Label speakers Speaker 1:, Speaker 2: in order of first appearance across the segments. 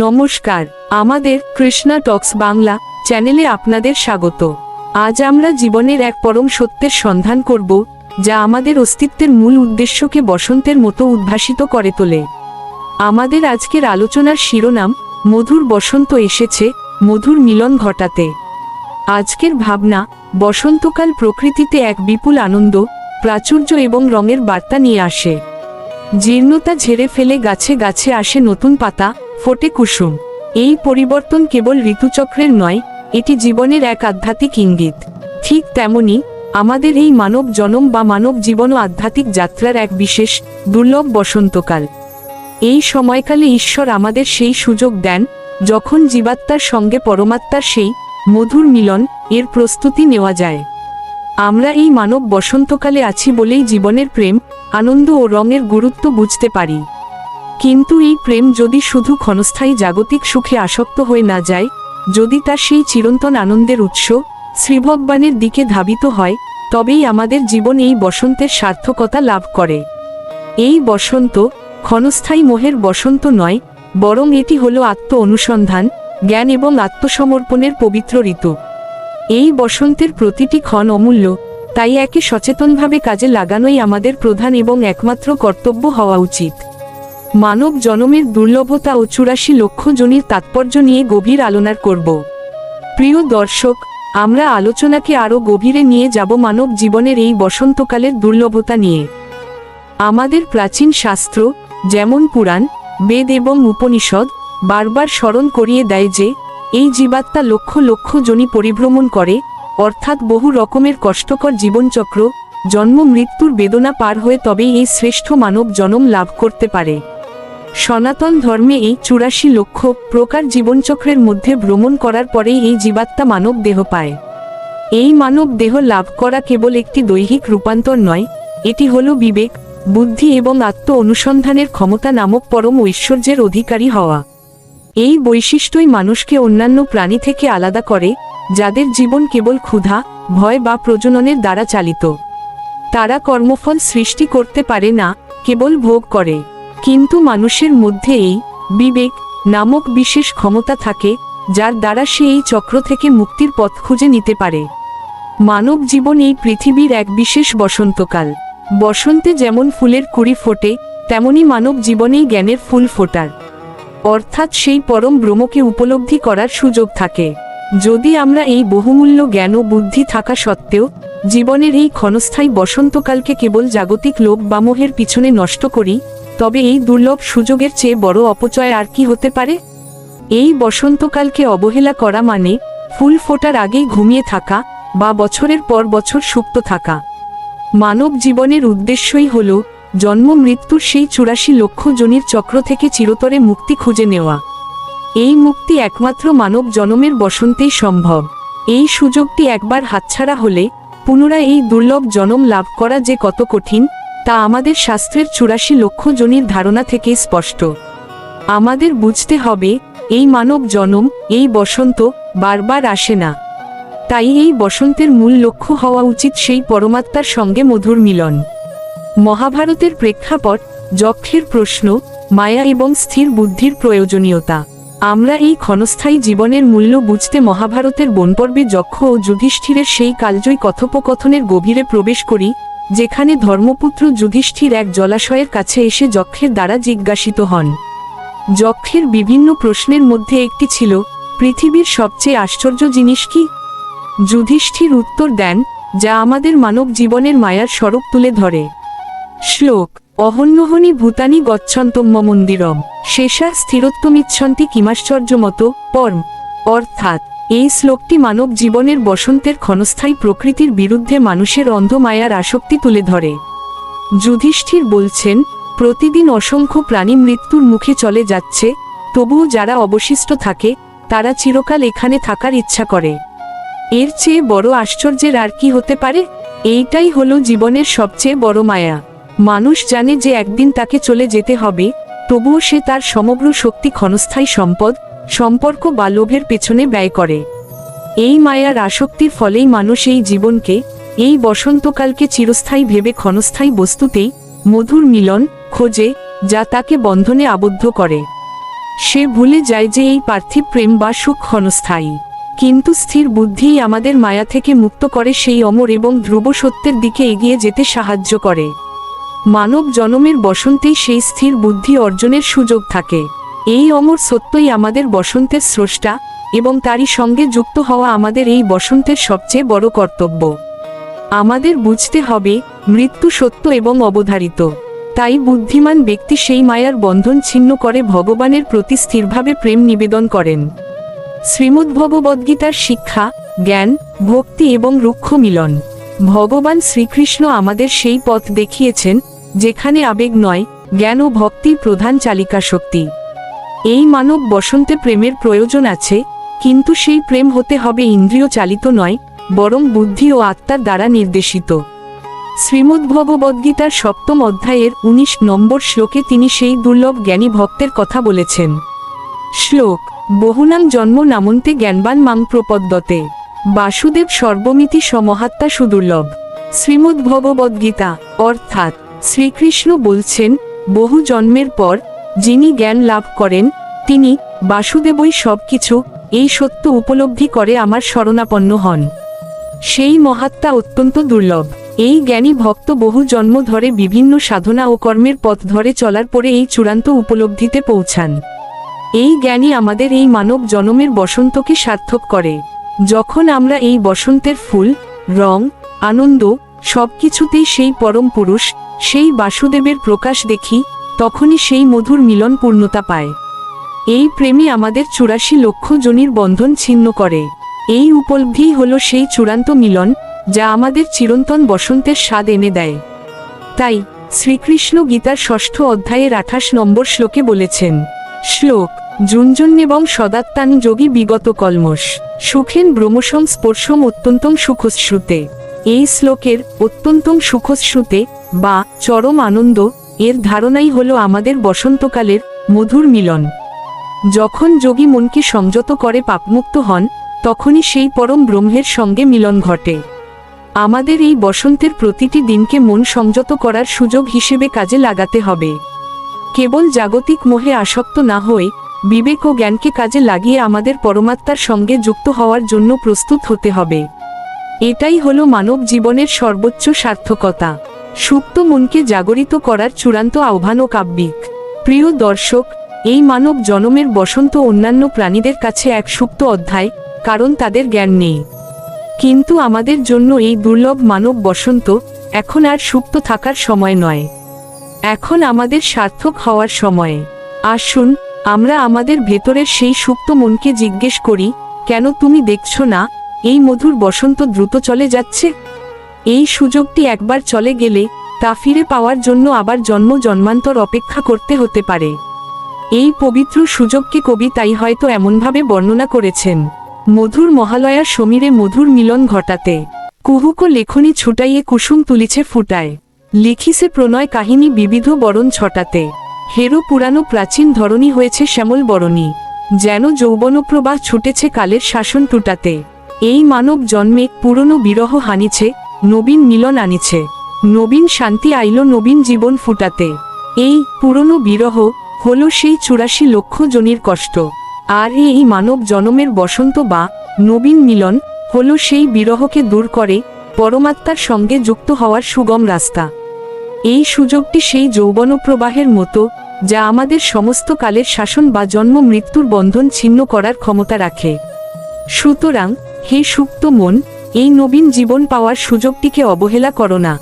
Speaker 1: নমস্কার, আমাদের কৃষ্ণা টক্স বাংলা চ্যানেলে আপনাদের স্বাগত। আজ আমরা জীবনের এক পরম সত্যের সন্ধান করব, যা আমাদের অস্তিত্বের মূল উদ্দেশ্যকে বসন্তের মতো উদ্ভাসিত করে তোলে। আমাদের আজকের আলোচনার শিরোনাম, মধুর বসন্ত এসেছে, মধুর মিলন ঘটাতে। আজকের ভাবনা, বসন্তকাল প্রকৃতিতে এক বিপুল আনন্দ, প্রাচুর্য এবং রঙের বার্তা নিয়ে আসে। জীর্ণতা ঝেড়ে ফেলে গাছে গাছে আসে নতুন পাতা ফোটে কুসুম। এই পরিবর্তন কেবল ঋতুচক্রের নয়, এটি জীবনের এক আধ্যাত্মিক ইঙ্গিত। ঠিক তেমনি, আমাদের এই মানব জনম বা মানব জীবন আধ্যাত্মিক যাত্রার এক বিশেষ, দুর্লভ বসন্তকাল। এই সময়কালে ঈশ্বর আমাদের সেই সুযোগ দেন, যখন জীবাত্মার সঙ্গে পরমাত্মার সেই, মধুর মিলন, এর প্রস্তুতি নেওয়া যায়। আমরা এই মানব বসন্তকালে আছি বলেই জীবনের প্রেম, আনন্দ ও রঙের গুরুত্ব বুঝতে পারি। কিন্তু এই প্রেম যদি শুধু ক্ষণস্থায়ী জাগতিক সুখে আসক্ত হয়ে না যায়, যদি তা সেই চিরন্তন আনন্দের উৎস, শ্রীভগবানের দিকে ধাবিত হয়, তবেই আমাদের জীবন এই বসন্তের সার্থকতা লাভ করে। এই বসন্ত ক্ষণস্থায়ী মোহের বসন্ত নয়, বরং এটি হল আত্ম অনুসন্ধান জ্ঞান এবং আত্মসমর্পণের পবিত্র ঋতু। এই বসন্তের প্রতিটি ক্ষণ অমূল্য, তাই একে সচেতনভাবে কাজে লাগানোই আমাদের প্রধান এবং একমাত্র কর্তব্য হওয়া উচিত। মানব জনমের দুর্লভতা ও চুরাশি লক্ষ জনের তাৎপর্য নিয়ে গভীর আলোনার করব। প্রিয় দর্শক, আমরা আলোচনাকে আরও গভীরে নিয়ে যাব মানব জীবনের এই বসন্তকালের দুর্লভতা নিয়ে। আমাদের প্রাচীন শাস্ত্র, যেমন পুরাণ, বেদ এবং উপনিষদ, বারবার স্মরণ করিয়ে দেয় যে, এই জীবাত্মা লক্ষ লক্ষ জনি পরিভ্রমণ করে, অর্থাৎ বহু রকমের কষ্টকর জীবনচক্র, জন্ম মৃত্যুর বেদনা পার হয়ে তবেই এই শ্রেষ্ঠ মানব জনম লাভ করতে পারে। সনাতন ধর্মে এই চুরাশি লক্ষ প্রকার জীবনচক্রের মধ্যে ভ্রমণ করার পরেই এই জীবাত্মা মানব দেহ পায়। এই মানব দেহ লাভ করা কেবল একটি দৈহিক রূপান্তর নয়, এটি হল বিবেক, বুদ্ধি এবং আত্ম অনুসন্ধানের ক্ষমতা নামক পরম ঐশ্বর্যের অধিকারী হওয়া। এই বৈশিষ্ট্যই মানুষকে অন্যান্য প্রাণী থেকে আলাদা করে, যাদের জীবন কেবল ক্ষুধা, ভয় বা প্রজননের দ্বারা চালিত। তারা কর্মফল সৃষ্টি করতে পারে না, কেবল ভোগ করে। কিন্তু মানুষের মধ্যে এই বিবেক নামক বিশেষ ক্ষমতা থাকে, যার দ্বারা সে এই চক্র থেকে মুক্তির পথ খুঁজে নিতে পারে। মানব জীবন এই পৃথিবীর এক বিশেষ বসন্তকাল। বসন্তে যেমন ফুলের কুড়ি ফোটে, তেমনি মানব জীবনেই জ্ঞানের ফুল ফোটার। অর্থাৎ সেই পরম ব্রহ্মকে উপলব্ধি করার সুযোগ থাকে। যদি আমরা এই বহুমূল্য জ্ঞান ও বুদ্ধি থাকা সত্ত্বেও, জীবনের এই ক্ষণস্থায়ী বসন্তকালকে কেবল জাগতিক লোভ বা মোহের পিছনে নষ্ট করি তবে এই দুর্লভ সুযোগের চেয়ে বড় অপচয় আর কি হতে পারে? এই বসন্তকালকে অবহেলা করা মানে ফুল ফোটার আগেই ঘুমিয়ে থাকা বা বছরের পর বছর সুপ্ত থাকা। মানব জীবনের উদ্দেশ্যই হল জন্ম মৃত্যুর সেই চুরাশি লক্ষ জনির চক্র থেকে চিরতরে মুক্তি খুঁজে নেওয়া। এই মুক্তি একমাত্র মানব জনমের বসন্তেই সম্ভব। এই সুযোগটি একবার হাতছাড়া হলে পুনরায় এই দুর্লভ জনম লাভ করা যে কত কঠিন তা আমাদের শাস্ত্রের চুরাশি লক্ষ জনির ধারণা থেকেই স্পষ্ট। আমাদের বুঝতে হবে, এই মানব জনম, এই বসন্ত, বারবার আসে না। তাই এই বসন্তের মূল লক্ষ্য হওয়া উচিত সেই পরমাত্মার সঙ্গে মধুর মিলন। মহাভারতের প্রেক্ষাপট যক্ষের প্রশ্ন, মায়া এবং স্থির বুদ্ধির প্রয়োজনীয়তা। আমরা এই ক্ষণস্থায়ী জীবনের মূল্য বুঝতে মহাভারতের বনপর্বে যক্ষ ও যুধিষ্ঠিরের সেই কালজয়ী কথোপকথনের গভীরে প্রবেশ করি যেখানে ধর্মপুত্র যুধিষ্ঠির এক জলাশয়ের কাছে এসে যক্ষের দ্বারা জিজ্ঞাসিত হন। যক্ষের বিভিন্ন প্রশ্নের মধ্যে একটি ছিল, পৃথিবীর সবচেয়ে আশ্চর্য জিনিস কি? যুধিষ্ঠির উত্তর দেন, যা আমাদের মানব জীবনের মায়ার স্বরূপ তুলে ধরে। শ্লোক, অহন্যহনি ভূতানি গচ্ছন্তম্য মন্দিরম শেষা স্থিরত্বমিচ্ছন্তি কিমাশ্চর্যমত পর্ম। অর্থাৎ, এই শ্লোকটি মানব জীবনের বসন্তের ক্ষণস্থায়ী প্রকৃতির বিরুদ্ধে মানুষের অন্ধ মায়ার আসক্তি তুলে ধরে। যুধিষ্ঠির বলছেন, প্রতিদিন অসংখ্য প্রাণী মৃত্যুর মুখে চলে যাচ্ছে, তবুও যারা অবশিষ্ট থাকে, তারা চিরকাল এখানে থাকার ইচ্ছা করে। এর চেয়ে বড় আশ্চর্যের আর কি হতে পারে? এইটাই হলো জীবনের সবচেয়ে বড় মায়া। মানুষ জানে যে একদিন তাকে চলে যেতে হবে, তবুও সে তার সমগ্র শক্তি ক্ষণস্থায়ী সম্পদ সম্পর্ক বা লোভের পেছনে ব্যয় করে। এই মায়ার আসক্তির ফলেই মানুষ এই জীবনকে, এই বসন্তকালকে চিরস্থায়ী ভেবে ক্ষণস্থায়ী বস্তুতেই মধুর মিলন খোঁজে, যা তাকে বন্ধনে আবদ্ধ করে। সে ভুলে যায় যে এই পার্থিব প্রেম বা সুখ ক্ষণস্থায়ী। কিন্তু স্থির বুদ্ধিই আমাদের মায়া থেকে মুক্ত করে সেই অমর এবং ধ্রুব সত্যের দিকে এগিয়ে যেতে সাহায্য করে। মানব জনমের বসন্তেই সেই স্থির বুদ্ধি অর্জনের সুযোগ থাকে। এই অমর সত্যই আমাদের বসন্তের স্রষ্টা এবং তারই সঙ্গে যুক্ত হওয়া আমাদের এই বসন্তের সবচেয়ে বড় কর্তব্য। আমাদের বুঝতে হবে, মৃত্যু সত্য এবং অবধারিত। তাই বুদ্ধিমান ব্যক্তি সেই মায়ার বন্ধন ছিন্ন করে ভগবানের প্রতি স্থিরভাবে প্রেম নিবেদন করেন। শ্রীমদ্ভগবদ্গীতার শিক্ষা, জ্ঞান, ভক্তি এবং রুক্ষ মিলন। ভগবান শ্রীকৃষ্ণ আমাদের সেই পথ দেখিয়েছেন, যেখানে আবেগ নয়, জ্ঞান ও ভক্তির প্রধান চালিকা শক্তি এই মানব বসন্তে প্রেমের প্রয়োজন আছে, কিন্তু সেই প্রেম হতে হবে ইন্দ্রিয় চালিত নয়, বরং বুদ্ধি ও আত্মার দ্বারা নির্দেশিত। শ্রীমদ্ভগবদ্গীতার সপ্তম অধ্যায়ের ১৯ নম্বর শ্লোকে তিনি সেই দুর্লভ জ্ঞানী ভক্তের কথা বলেছেন। শ্লোক, বহুনাং জন্ম নামন্তে জ্ঞানবান মাং প্রপদ্যতে। বাসুদেব সর্বমিতি সমহাত্মা সুদুর্লভ। শ্রীমদ্ভগবদ্গীতা অর্থাৎ শ্রীকৃষ্ণ বলছেন, বহু জন্মের পর যিনি জ্ঞান লাভ করেন, তিনি, বাসুদেবই সবকিছু, এই সত্য উপলব্ধি করে আমার শরণাপন্ন হন। সেই মহাত্মা অত্যন্ত দুর্লভ। এই জ্ঞানী ভক্ত বহু জন্ম ধরে বিভিন্ন সাধনা ও কর্মের পথ ধরে চলার পরে এই চূড়ান্ত উপলব্ধিতে পৌঁছান। এই জ্ঞানী আমাদের এই মানব জনমের বসন্তকে সার্থক করে। যখন আমরা এই বসন্তের ফুল, রং, আনন্দ, সবকিছুতেই সেই পরম পুরুষ, সেই বাসুদেবের প্রকাশ দেখি তখনই সেই মধুর মিলন পূর্ণতা পায়। এই প্রেমই আমাদের চুরাশি লক্ষ জনির বন্ধন ছিন্ন করে। এই উপলব্ধি হল সেই চূড়ান্ত মিলন, যা আমাদের চিরন্তন বসন্তের স্বাদ এনে দেয়। তাই, শ্রীকৃষ্ণ গীতার ষষ্ঠ অধ্যায়ের আঠাশ নম্বর শ্লোকে বলেছেন, শ্লোক জুঞ্জন এবং সদাত্তান যোগী বিগত কলমস সুখেন ব্রহ্মসং স্পর্শম অত্যন্তং সুখশ্রুতে। এই শ্লোকের অত্যন্তং সুখশ্রুতে বা চরম আনন্দ এর ধারণাই হল আমাদের বসন্তকালের মধুর মিলন। যখন যোগী মনকে সংযত করে পাপমুক্ত হন, তখনই সেই পরম ব্রহ্মের সঙ্গে মিলন ঘটে। আমাদের এই বসন্তের প্রতিটি দিনকে মন সংযত করার সুযোগ হিসেবে কাজে লাগাতে হবে। কেবল জাগতিক মোহে আসক্ত না হয়ে, বিবেক ও জ্ঞানকে কাজে লাগিয়ে আমাদের পরমাত্মার সঙ্গে যুক্ত হওয়ার জন্য প্রস্তুত হতে হবে। এটাই হলো মানব জীবনের সর্বোচ্চ সার্থকতা। সুপ্ত মনকে জাগরিত করার চূড়ান্ত আহ্বান ও কাব্যিক। প্রিয় দর্শক, এই মানব জনমের বসন্ত অন্যান্য প্রাণীদের কাছে এক সুপ্ত অধ্যায়, কারণ তাদের জ্ঞান নেই। কিন্তু আমাদের জন্য এই দুর্লভ মানব বসন্ত এখন আর সুপ্ত থাকার সময় নয়। এখন আমাদের সার্থক হওয়ার সময়। আসুন, আমরা আমাদের ভেতরের সেই সুপ্ত মনকে জিজ্ঞেস করি, কেন তুমি দেখছ না, এই মধুর বসন্ত দ্রুত চলে যাচ্ছে? এই সুযোগটি একবার চলে গেলে তা ফিরে পাওয়ার জন্য আবার জন্ম জন্মান্তর অপেক্ষা করতে হতে পারে। এই পবিত্র সুযোগকে কবি তাই হয়তো এমনভাবে বর্ণনা করেছেন, মধুর মহালয়ার সমীরে মধুর মিলন ঘটাতে। কুহুক লেখনি ছুটাইয়ে কুসুম তুলিছে ফুটায়, লিখিছে প্রণয় কাহিনী বিবিধ বরণ ছটাতে। হেরো পুরানো প্রাচীন ধরনী হয়েছে শ্যামল বরণী, যেন যৌবনপ্রবাহ ছুটেছে কালের শাসন টুটাতে। এই মানব জন্মে পুরনো বিরহ হানিছে নবীন মিলন আনিছে নবীন শান্তি আইল নবীন জীবন ফুটাতে। এই পুরনো বিরহ হল সেই চুরাশি লক্ষ জনির কষ্ট। আর এই মানব জনমের বসন্ত বা নবীন মিলন হল সেই বিরহকে দূর করে পরমাত্মার সঙ্গে যুক্ত হওয়ার সুগম রাস্তা। এই সুযোগটি সেই যৌবনপ্রবাহের মতো যা আমাদের সমস্ত কালের শাসন বা জন্ম মৃত্যুর বন্ধন ছিন্ন করার ক্ষমতা রাখে। সুতরাং হে সুপ্ত মন এই নবীন জীবন পাওয়ার সুযোগটিকে অবহেলা করো না।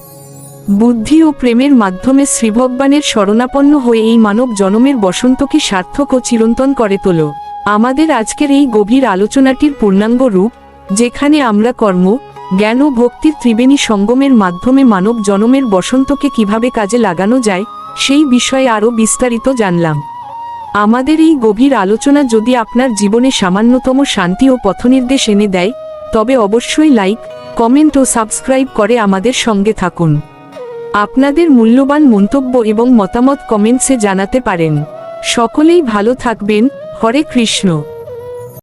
Speaker 1: বুদ্ধি ও প্রেমের মাধ্যমে শ্রীভগবানের শরণাপন্ন হয়ে এই মানব জনমের বসন্তকে সার্থক ও চিরন্তন করে তোলো। আমাদের আজকের এই গভীর আলোচনাটির পূর্ণাঙ্গ রূপ, যেখানে আমরা কর্ম, জ্ঞান ও ভক্তির ত্রিবেণী সঙ্গমের মাধ্যমে মানব জনমের বসন্তকে কীভাবে কাজে লাগানো যায়, সেই বিষয়ে আরও বিস্তারিত জানলাম। আমাদের এই গভীর আলোচনা যদি আপনার জীবনে সামান্যতম শান্তি ও পথনির্দেশ এনে দেয় তবে অবশ্যই লাইক, কমেন্ট ও সাবস্ক্রাইব করে আমাদের সঙ্গে থাকুন। আপনাদের মূল্যবান মন্তব্য এবং মতামত কমেন্টসে জানাতে পারেন। সকলেই ভালো থাকবেন। হরে কৃষ্ণ।